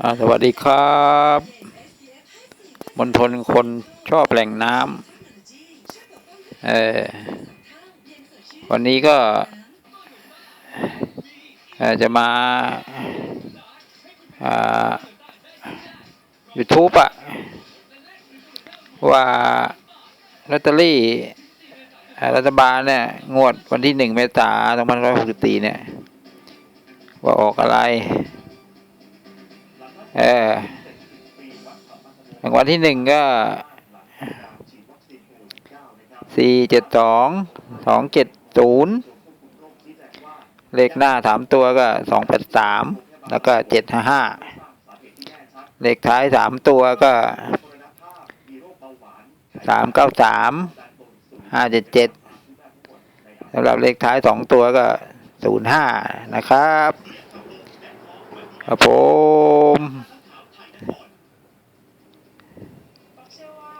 สวัสดีครับมณฑลคนชอบแหล่งน้ำเออวันนี้ก็จะมาอ่า YouTube อะว่าลอตเตอรี่รัฐบาลเนี่ยงวดวันที่หนึ่งเมษายนสองพันร้อยหกสิบสี่เนี่ย ว่าออกอะไร เออรางวัลที่หนึ่งก็สี่เจ็ดสองสองเจ็ดศูนย์เลขหน้าสามตัวก็สองแปดสามแล้วก็เจ็ดห้าห้าเลขท้ายสามตัวก็สามเก้าสามห้าเจ็ดเจ็ดสำหรับเลขท้ายสองตัวก็ศูนย์ห้านะครับครับผม こんにちは。